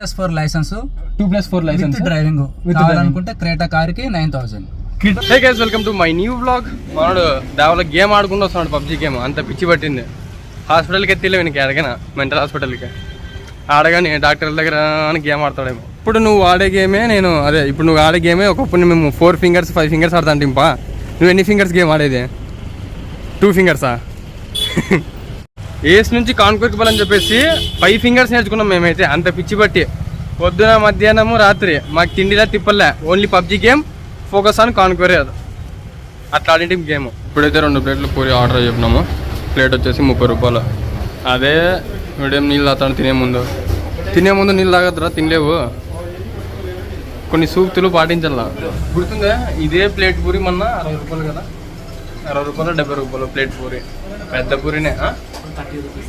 Plus four license two plus four license driving కావాలనుకుంటే Creta కార్కి nine thousand hey guys welcome to my new blog మనోడు దావలో game ఆడుకుంటూ వస్తున్నాడు PUBG game. అంత పిచ్చి పట్టింది. హాస్పిటల్కి ఎత్తిలే వీనికి అడగనా? మెంటల్ హాస్పిటల్కి ఆడగానే డాక్టర్ దగ్గర అని గేమ్ ఆడతాడేమో. ఇప్పుడు నువ్వు ఆడే గేమే నేను అదే ఇప్పుడు నువ్వు ఆడే గేమే ఒకప్పుడు మేము ఫోర్ ఫింగర్స్ ఫైవ్ ఫింగర్స్ ఆడతాంటే ఇంపా నువ్వు ఎన్ని ఫింగర్స్ గేమ్ ఆడేది? టూ ఫింగర్సా ఏస్ నుంచి కాన్క్వెక్బల్ అని చెప్పేసి ఫైవ్ ఫింగర్స్ నేర్చుకున్నాం మేమైతే. అంత పిచ్చి పట్టి. పొద్దున మధ్యాహ్నము రాత్రి మాకు తిండిలా తిప్పలే only PUBG game focus on conqueror అట్లా ఆడింటి గేమ్. ఇప్పుడైతే రెండు ప్లేట్లు పూరి ఆర్డర్ చెప్పినాము. ప్లేట్ వచ్చేసి ముప్పై రూపాయలు. అదే మీడియం నీళ్ళు తాగుతాను తినే ముందు. తినే ముందు నీళ్ళు తాగద్దురా తినలేవు. కొన్ని సూక్తులు పాటించాల గుర్తుందా? ఇదే ప్లేట్ పూరి మొన్న అరవై రూపాయలు కదా. అరవై రూపాయలు డెబ్బై రూపాయలు ప్లేట్ పూరి. పెద్ద పూరినే?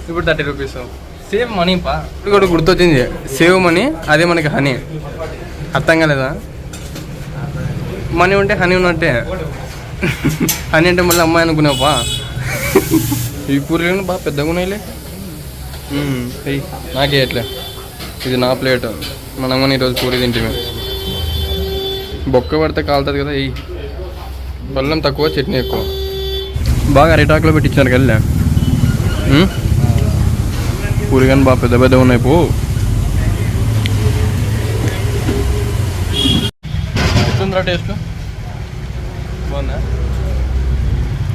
ఇప్పుడు థర్టీ రూపీస్. సేవ్ మనీ పా. ఇప్పుడు కూడా గుర్తొచ్చింది. సేవ్ మనీ అదే మనకి హనీ. అర్థం కాలేదా? మనీ ఉంటే హనీ ఉన్నట్టే. హనీ అంటే మళ్ళీ అమ్మాయి అనుకున్నావా ఈ పూరీలు బాగా పెద్దగా ఉన్నాయిలే. నాకే ఎట్లే ఇది నా ప్లేట్. మనమని ఈరోజు పూరి తింటే బొక్క పడితే కాలుతుంది కదా ఎయ్ బెల్లం తక్కువ చట్నీ ఎక్కువ. బాగా అరిటాకులో పెట్టించారు కల్లా పూరి కానీ బాగా పెద్ద పెద్ద ఉన్నాయి పో. ఎట్లుందిరా టేస్ట్? బాగుందా?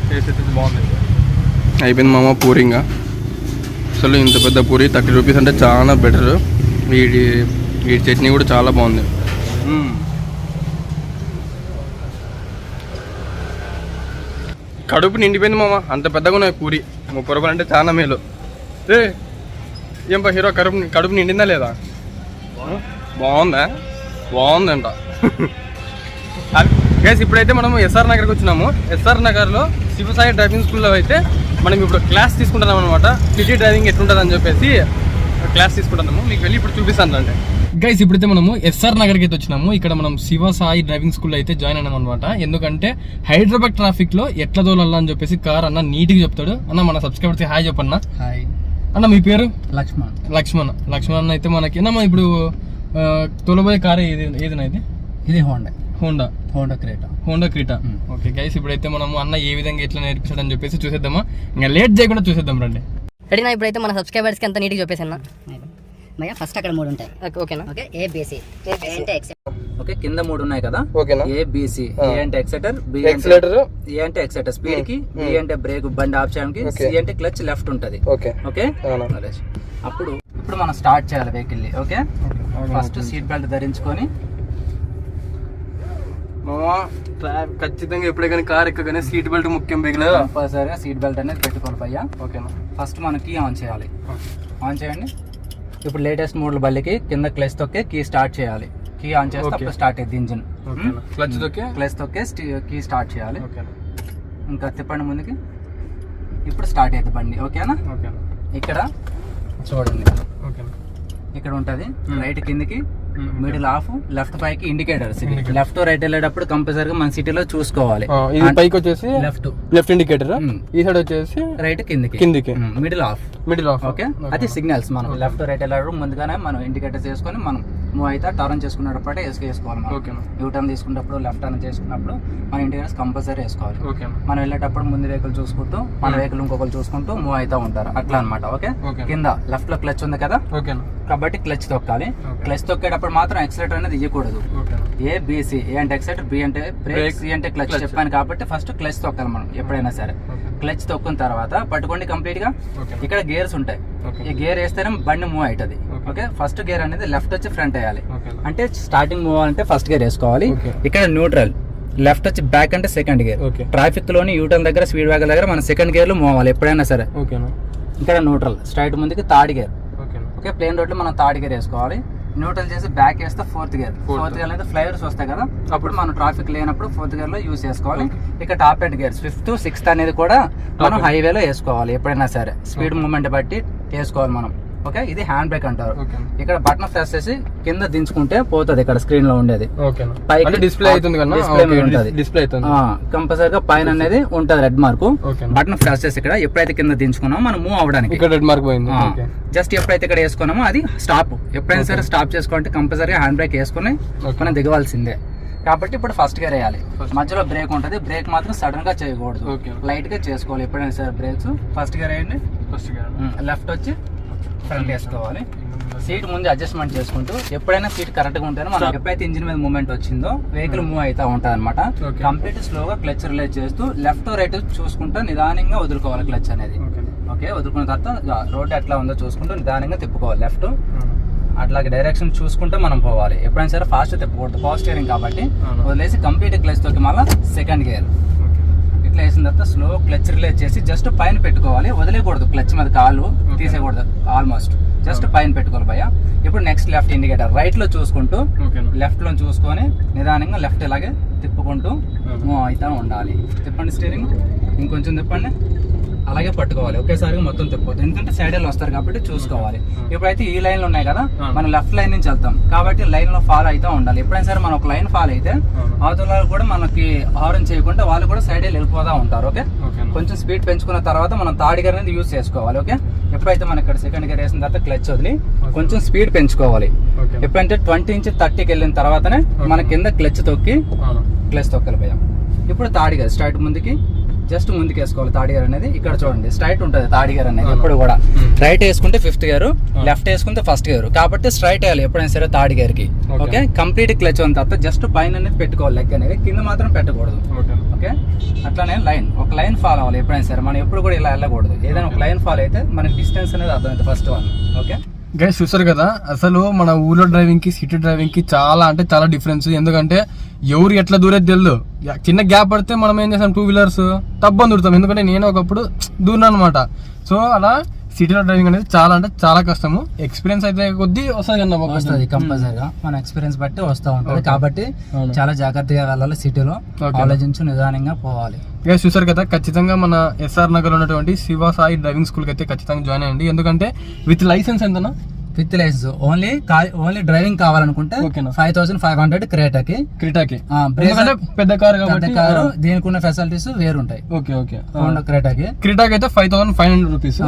టేస్ట్ అయితే బాగుంది. అయిపోయింది మామ పూరి ఇంకా. అసలు ఇంత పెద్ద పూరి థర్టీ రూపీస్ అంటే చాలా బెటర్. వీడి వీడి చట్నీ కూడా చాలా బాగుంది. కడుపు నిండిపోయింది మామ. అంత పెద్దగా ఉన్నాయి పూరి. ముప్పై రూపాయలు అంటే చాలా మేలు. ఏ ఏం పా హీరో కడుపు కడుపు నిండిందా లేదా? బాగుందా? బాగుందంట. గైస్ ఇప్పుడైతే మనం ఎస్ఆర్ నగర్కి వచ్చినాము. ఎస్ఆర్ నగర్లో శివసాయి డ్రైవింగ్ స్కూల్లో అయితే మనం ఇప్పుడు క్లాస్ తీసుకుంటున్నాం అనమాట సిటీ డ్రైవింగ్ ఎట్లుంటుంది అని చెప్పేసి క్లాస్ తీసుకుంటున్నాము. మీకు వెళ్ళి ఇప్పుడు చూపిస్తాను అంటే గైస్ ఇప్పుడైతే మనము ఎస్ఆర్ నగర్కి అయితే వచ్చినాము. ఇక్కడ మనం శివ సాయి డ్రైవింగ్ స్కూల్లో అయితే జాయిన్ అయినాం అనమాట ఎందుకంటే హైదరాబాద్ ట్రాఫిక్లో ఎట్లా తోలాలా అని చెప్పేసి కార్ అన్న నీట్గా చెప్తాడు. అన్న మన సబ్స్క్రైబర్స్ హాయ్ చెప్పన్న. హాయ్. అన్న మీ పేరు? లక్ష్మణ్. లక్ష్మణ్. లక్ష్మణ్ అన్న అయితే మనకి అన్న ఇప్పుడు తోలబోయే కార్ ఏది ఏదినా ఇది? ఇది Honda Honda Honda Creta Honda Creta. Okay guys ఇప్పుడైతే మనము అన్న ఏ విధంగా ఎట్లా నేర్పిస్తాడని చెప్పేసి చూసేద్దామా. ఇంకా లేట్ చేయకుండా చూసేద్దాం రండి. రెడీనా ఇప్పుడైతే మన సబ్స్క్రైబర్స్కి అంత నీట్గా చెప్పేసన్నా భయ్య ఫస్ట్ అక్కడ మూడు ఉంటాయి. ఓకే ఓకేనా? ఓకే? ఏబిసి అంటే ఓకే కింద మూడు ఉన్నాయి కదా? ఓకేనా? ఏ బిసి ఆ. ఏ అంటే ఎక్సెటర్ బి ఎక్సిలేటర్ ఏ అంటే ఎక్సెటర్ స్పీడ్కి బి అంటే బ్రేక్ బండి ఆఫ్ చేయడానికి. సి అంటే క్లచ్ లెఫ్ట్ ఉంటది. Okay okay. అప్పుడు ఇప్పుడు మనం స్టార్ట్ చేయాలి vehicle okay first seat belt ధరించుకొని. మామా ఖచ్చితంగా ఎప్పుడే కానీ కార్ ఎక్కగానే సీట్ బెల్ట్ ముఖ్యం బిగిన కంపల్సరీగా సీట్ బెల్ట్ అనేది పెట్టుకోవాలి పయ్యా. ఓకేనా ఫస్ట్ మనం కీ ఆన్ చేయాలి. ఆన్ చేయండి. ఇప్పుడు లేటెస్ట్ మోడల్ బల్లికి కింద క్లచ్ తొక్కే కీ స్టార్ట్ చేయాలి. కీ ఆన్ చేస్తే. అప్పుడు స్టార్ట్ అయ్యింది ఇంజిన్. క్లచ్ తొక్కే? క్లచ్ తొక్కే కీ స్టార్ట్ చేయాలి. ఓకేనా ఇంకా తిప్పండి ముందుకి. ఇప్పుడు స్టార్ట్ అవుతుంది బండి. ఓకేనా ఇక్కడ చూడండి. ఇక్కడ ఉంటది. రైట్ కిందకి. మిడిల్ ఆఫ్ లెఫ్ట్ పైకి ఇండికేటర్స్ Indicator. లెఫ్ట్ రైట్ వెళ్ళేటప్పుడు కంపల్సరీగా మన సిటీలో చూసుకోవాలి. ఇది పైకి వచ్చేసి లెఫ్ట్ లెఫ్ట్ ఇండికేటర్. ఈ సైడ్ వచ్చేసి రైట్ కిందకి. కిందికి. Middle off middle off okay అది సిగ్నల్స్ మనం లెఫ్ట్ రైట్ వెళ్ళడం ముందుగానే మనం ఇండికేటర్ చేసుకొని మనం మూవ్ అయితే టర్న్ చేసుకున్నప్పుడు వేసుకు వేసుకోవాలి మనం. ఓకేనా యూ టర్న్ తీసుకున్నప్పుడు లెఫ్ట్ టర్న్ చేసుకున్నప్పుడు మన ఇండికేటర్స్ కంపల్సరీ వేసుకోవాలి. మనం వెళ్ళేటప్పుడు ముందు వెహికల్ చూసుకుంటూ మన వెహికల్ ఇంకొకరు చూసుకుంటూ మూవ్ అవుతూ ఉంటారు. అట్లా అన్నమాట ఓకే? ఓకే కింద లెఫ్ట్లో క్లచ్ ఉంది కదా? కాబట్టి క్లచ్ తొక్కాలి. క్లచ్ తొక్కేటప్పుడు మాత్రం ఎక్సలేటర్ అనేది ఇవ్వకూడదు ఏ బీసీ ఏ అంటే ఎక్సలేటర్ బి అంటే బ్రేక్ సి అంటే క్లచ్. చెప్పాను కాబట్టి ఫస్ట్ క్లచ్ తొక్కాలి మనం ఎప్పుడైనా సరే. ఓకే క్లచ్ తొక్కిన తర్వాత పట్టుకోండి కంప్లీట్గా. ఓకే ఇక్కడ గేర్స్ ఉంటాయి. ఓకే ఈ గేర్ వేస్తేనే బండి మూవ్ అవుతుంది. ఓకే? ఫస్ట్ గేర్ అనేది లెఫ్ట్ వచ్చి ఫ్రంట్ వేయాలి. అంటే స్టార్టింగ్ మూవ్ అవ్వాలంటే ఫస్ట్ గేర్ వేసుకోవాలి. ఇక్కడ న్యూట్రల్. లెఫ్ట్ వచ్చి బ్యాక్ అంటే సెకండ్ గేర్. ట్రాఫిక్లోని యూటర్న్ దగ్గర స్పీడ్ బ్రేకర్ దగ్గర మనం సెకండ్ గేర్లో మూవ్ అవ్వాలి ఎప్పుడైనా సరే. ఇక్కడ న్యూట్రల్. స్ట్రైట్ ముందుకి థర్డ్ గేర్. ఓకే ప్లేన్ రోడ్లో మనం థర్డ్ గేర్ వేసుకోవాలి. న్యూట్రల్ చేసి బ్యాక్ వేస్తే ఫోర్త్ గేర్. ఫోర్త్. గేర్ అయితే ఫ్లైవర్స్ వస్తాయి కదా? అప్పుడు మనం ట్రాఫిక్ లేనప్పుడు ఫోర్త్ గేర్లో యూస్ చేసుకోవాలి ఇక top end gear. Fifth sixth అనేది కూడా మనం. హైవేలో వేసుకోవాలి ఎప్పుడైనా సరే. స్పీడ్ మూవ్మెంట్ బట్టి వేసుకోవాలి మనం. ఓకే? ఇది హ్యాండ్ బ్రేక్ అంటారు. ఓకే ఇక్కడ బటన్ ప్రెస్ చేసి కింద దించుకుంటే పోతుంది ఇక్కడ స్క్రీన్లో ఉండేది పైకి- డిస్ప్లే అవుతుంది. డిస్ప్లే అవుతుంది. కంపల్సరీగా పైన అనేది ఉంటది రెడ్ మార్క్. బటన్ ప్రెస్ చేసి ఇక్కడ ఎప్పుడైతే కింద దించుకున్నామో మనం మూవ్ అవడానికి. ఇక్కడ రెడ్ మార్క్ పోయింది. జస్ట్ ఎప్పుడైతే ఇక్కడ వేసుకున్నామో అది స్టాప్ ఎప్పుడైనా సరే స్టాప్ చేసుకోవాలంటే కంపల్సరీగా హ్యాండ్ బ్రేక్ వేసుకుని. మనం దిగవలసిందే. కాబట్టి ఇప్పుడు ఫస్ట్ గేర్ వేయాలి. మధ్యలో బ్రేక్ ఉంటుంది. బ్రేక్ మాత్రం సడన్గా చేయకూడదు. లైట్గా చేసుకోవాలి ఎప్పుడైనా సరే బ్రేక్స్ ఫస్ట్ గేర్ వేయండి. ఫస్ట్ లెఫ్ట్ వచ్చి ఫ్రంట్ వేసుకోవాలి. సీట్ ముందు అడ్జస్ట్మెంట్ చేసుకుంటూ ఎప్పుడైనా సీట్ కరెక్ట్గా ఉంటేనే మనం ఎప్పుడైతే ఇంజిన్ మీద మూవ్మెంట్ వచ్చిందో వెహికల్ మూవ్ అవుతా ఉంటది అనమాట. కంప్లీట్ స్లోగా క్లచ్ రిలేట్ చేస్తూ లెఫ్ట్ రైట్ చూసుకుంటూ నిదానంగా వదులుకోవాలి క్లచ్ అనేది. ఓకే వదులుకున్న తర్వాత రోడ్ ఎట్లా ఉందో చూసుకుంటూ నిదానంగా తిప్పుకోవాలి. లెఫ్ట్ అట్లాగే డైరెక్షన్ చూసుకుంటూ మనం పోవాలి. ఎప్పుడైనా సరే ఫాస్ట్ తిప్పకూడదు. ఫాస్ట్ స్టీరింగ్ కాబట్టి. వదిలేసి కంప్లీట్ క్లచ్ తోకి మళ్ళీ సెకండ్ గేర్ ఇట్లా వేసిన తర్వాత స్లో క్లచ్ రిలేట్ చేసి జస్ట్ పైన పెట్టుకోవాలి. వదిలేయకూడదు క్లచ్ మీద కాలు. తీసేయకూడదు ఆల్మోస్ట్ జస్ట్ పైన పెట్టుకోవాలి భయ్య. ఇప్పుడు నెక్స్ట్ లెఫ్ట్ ఇండికేటర్ రైట్లో చూసుకుంటూ లెఫ్ట్లో చూసుకొని నిదానంగా లెఫ్ట్ ఇలాగే తిప్పుకుంటూ అవుతా ఉండాలి. తిప్పండి స్టీరింగ్ ఇంకొంచెం తిప్పండి. అలాగే పట్టుకోవాలి. ఒకేసారి మొత్తం తిప్పొద్దు ఎందుకంటే సైడ్ వస్తారు కాబట్టి చూసుకోవాలి. ఇప్పుడైతే ఈ లైన్లు ఉన్నాయి కదా. మనం లెఫ్ట్ లైన్ నుంచి వెళ్తాం. కాబట్టి లైన్లో ఫాలో అవుతా ఉండాలి. ఎప్పుడైనా సరే మనం ఒక లైన్ ఫాలో అయితే అవతల కూడా మనకి హారన్ చేయకుండా వాళ్ళు కూడా సైడ్ వెళ్ళిపోతా ఉంటారు ఓకే? కొంచెం స్పీడ్ పెంచుకున్న తర్వాత మనం థర్డ్ గేర్ అనేది యూజ్ చేసుకోవాలి ఓకే? ఎప్పుడైతే మనం ఇక్కడ సెకండ్ గేర్ వేసిన తర్వాత క్లచ్ వదిలి కొంచెం స్పీడ్ పెంచుకోవాలి. ఎప్పుడంటే ట్వంటీ నుంచి థర్టీకి వెళ్ళిన తర్వాతనే మన కింద క్లచ్ తొక్కి క్లచ్ తొక్కలు పోయాం. ఇప్పుడు థర్డ్ గేర్ స్ట్రైట్ ముందుకి. జస్ట్ ముందుకు వేసుకోవాలి థర్డ్ గేర్ అనేది. ఇక్కడ చూడండి స్ట్రైట్ ఉంటుంది థర్డ్ గేర్ అనేది. ఎప్పుడు కూడా. రైట్ వేసుకుంటే ఫిఫ్త్ గేర్ లెఫ్ట్ వేసుకుంటే ఫస్ట్ గేర్. కాబట్టి స్ట్రైట్ వేయాలి ఎప్పుడైనా సరే థర్డ్ గేర్కి. ఓకే? కంప్లీట్ క్లచ్ ఉన్న తర్వాత జస్ట్ పైన అనేది పెట్టుకోవాలి లెగ్ అనేది. కింద మాత్రం పెట్టకూడదు. ఓకే. ఓకే? అట్లానే లైన్ ఒక లైన్ ఫాలో అవ్వాలి ఎప్పుడైనా సరే. మనం ఎప్పుడు కూడా ఇలా వెళ్ళకూడదు. ఏదైనా ఒక లైన్ ఫాలో అయితే మనకి డిస్టెన్స్ అనేది అర్థమవుతుంది ఫస్ట్ వన్ ఓకే? గైస్ చూసారు కదా? అసలు మన ఊర్లో డ్రైవింగ్కి సిటీ డ్రైవింగ్కి చాలా అంటే చాలా డిఫరెన్స్ ఎందుకంటే ఎవరు ఎట్లా దూరేది తెలియదు చిన్న గ్యాప్ పడితే మనం ఏం చేస్తాం? టూ వీలర్స్ తప్పని దూరుతాం. ఎందుకంటే నేను ఒకప్పుడు దూరినా అనమాట సో అలా సిటీలో డ్రైవింగ్ అనేది చాలా అంటే చాలా కష్టము. ఎక్స్పీరియన్స్ అయితే కొద్దీ వస్తుంది మాకు. వస్తుంది కంపల్సరీగా. మన ఎక్స్పీరియన్స్ బట్టి వస్తూ ఉంటుంది. కాబట్టి. చాలా జాగ్రత్తగా వెళ్ళాలి సిటీలో. ఆలోచించి నిదానంగా పోవాలి. గైస్ చూసారు కదా ఖచ్చితంగా మన ఎస్ఆర్ నగర్ ఉన్నటువంటి శివ సాయి డ్రైవింగ్ స్కూల్కి అయితే ఖచ్చితంగా జాయిన్ అయ్యండి. ఎందుకంటే విత్ లైసెన్స్ ఎంతనా? With license. Only only driving కావాలనుకుంటే. ఫైవ్ థౌసండ్ ఫైవ్ హండ్రెడ్ క్రేటాకి క్రిటాకి పెద్ద కార్ పెద్ద కాబట్టి కారు దీనికి ఉన్న ఫెసిలిటీస్ వేరుంటాయి. Okay okay. క్రేటాకి క్రిటాకి అయితే five thousand five hundred rupees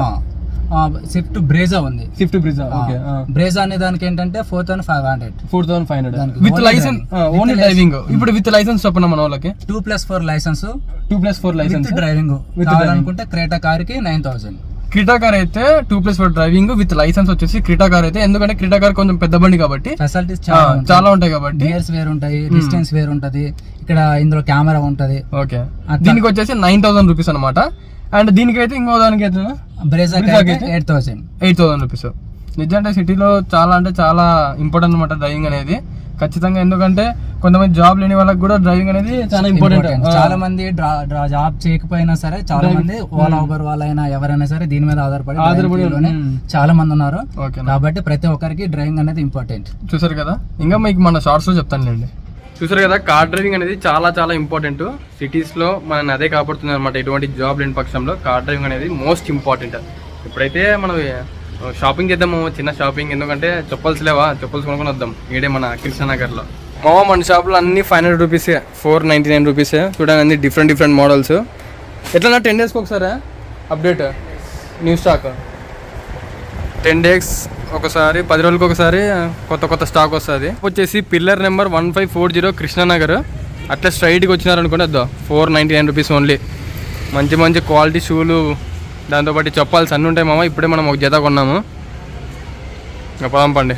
Swift Brezza ఉంది. స్విఫ్ట్ బ్రిజా ఓకే బ్రేజా అనే దానికి ఏంటంటే four thousand five hundred four thousand five hundred with license only. Driving ఇప్పుడు విత్ లైసెన్స్ చెప్పండి మన వాళ్ళకి? Two plus four license two plus four license driving కావాలనుకుంటే Creta కార్కి నైన్ థౌసండ్ క్రిటా కార్ అయితే two plus four driving with license వచ్చేసి Creta car అయితే ఎందుకంటే క్రిటా కార్ కొంచెం పెద్ద బండి కాబట్టి. ఫెసిలిటీస్ చాలా ఉంటాయి. కాబట్టి. గేర్స్ వేరు ఉంటాయి డిస్టెన్స్ వేరు ఉంటది. ఇక్కడ ఇందులో కెమెరా ఉంటది. ఓకే. దీనికి వచ్చేసి నైన్ థౌసండ్ రూపీస్ అనమాట అండ్ దీనికి అయితే ఇంకో దానికి అయితే బ్రేజా Brezza కి అయితే? Eight thousand eight thousand rupees నిజంటే సిటీలో చాలా అంటే చాలా ఇంపార్టెంట్ అనమాట డ్రైవింగ్ అనేది. ఖచ్చితంగా ఎందుకంటే కొంతమంది జాబ్ లేని వాళ్ళకి కూడా డ్రైవింగ్ అనేది చాలా ఇంపార్టెంట్ చాలా మంది జాబ్ చేయకపోయినా సరే చాలా మంది ఓలా ఊబర్ వాళ్ళైనా ఎవరైనా సరే దీని మీద ఆధారపడి ఆధారపడి. చాలా మంది ఉన్నారు. కాబట్టి ప్రతి ఒక్కరికి డ్రైవింగ్ అనేది ఇంపార్టెంట్ చూసారు కదా? ఇంకా మీకు మన షార్ట్స్లో చెప్తానులేండి. చూసారు కదా కార్ డ్రైవింగ్ అనేది చాలా చాలా ఇంపార్టెంట్ సిటీస్లో మనం అదే కాపాడుతుంది అనమాట ఎటువంటి జాబ్ లేని పక్షంలో కార్ డ్రైవింగ్ అనేది మోస్ట్ ఇంపార్టెంట్ ఇప్పుడైతే మనం షాపింగ్ చేద్దాము చిన్న షాపింగ్ ఎందుకంటే చెప్పల్స్ లేవా? చెప్పల్స్ కొనుక్కొని వద్దాం. ఈడే మన కృష్ణనగర్లో మామ మన షాప్లో అన్ని ఫైవ్ హండ్రెడ్ రూపీసే ఫోర్ నైంటీ నైన్ రూపీసే చూడండి అన్ని డిఫరెంట్ డిఫరెంట్ మోడల్స్ ఎట్లా టెన్ డేస్కి ఒకసారి? Update new stock ten days ఒకసారి పది రోజులకి ఒకసారి కొత్త కొత్త స్టాక్ వస్తుంది. వచ్చేసి pillar number one five four zero Krishnanagar. అట్లా స్ట్రైట్కి వచ్చినారనుకోండి అద్దా four ninety nine rupees only మంచి మంచి క్వాలిటీ షూలు దాంతోపాటు చెప్పాల్సి అన్నీ ఉంటాయి మామ ఇప్పుడే మనం ఒక జత కొన్నాము. ఇంకా పదాం పండి.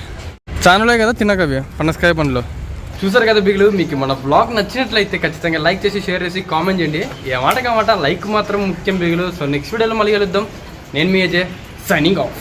ఛానలే కదా తిన్నాక పనసకాయ పండ్లు. చూసారు కదా బిగులు మీకు మన బ్లాగ్ నచ్చినట్లయితే ఖచ్చితంగా లైక్ చేసి షేర్ చేసి కామెంట్ చేయండి. ఏ మాట కామాట లైక్ మాత్రం ముఖ్యం బిగులు. సో నెక్స్ట్ వీడియోలో మళ్ళీ కలుద్దాం. నేను మీ అజయ్ సైనింగ్ ఆఫ్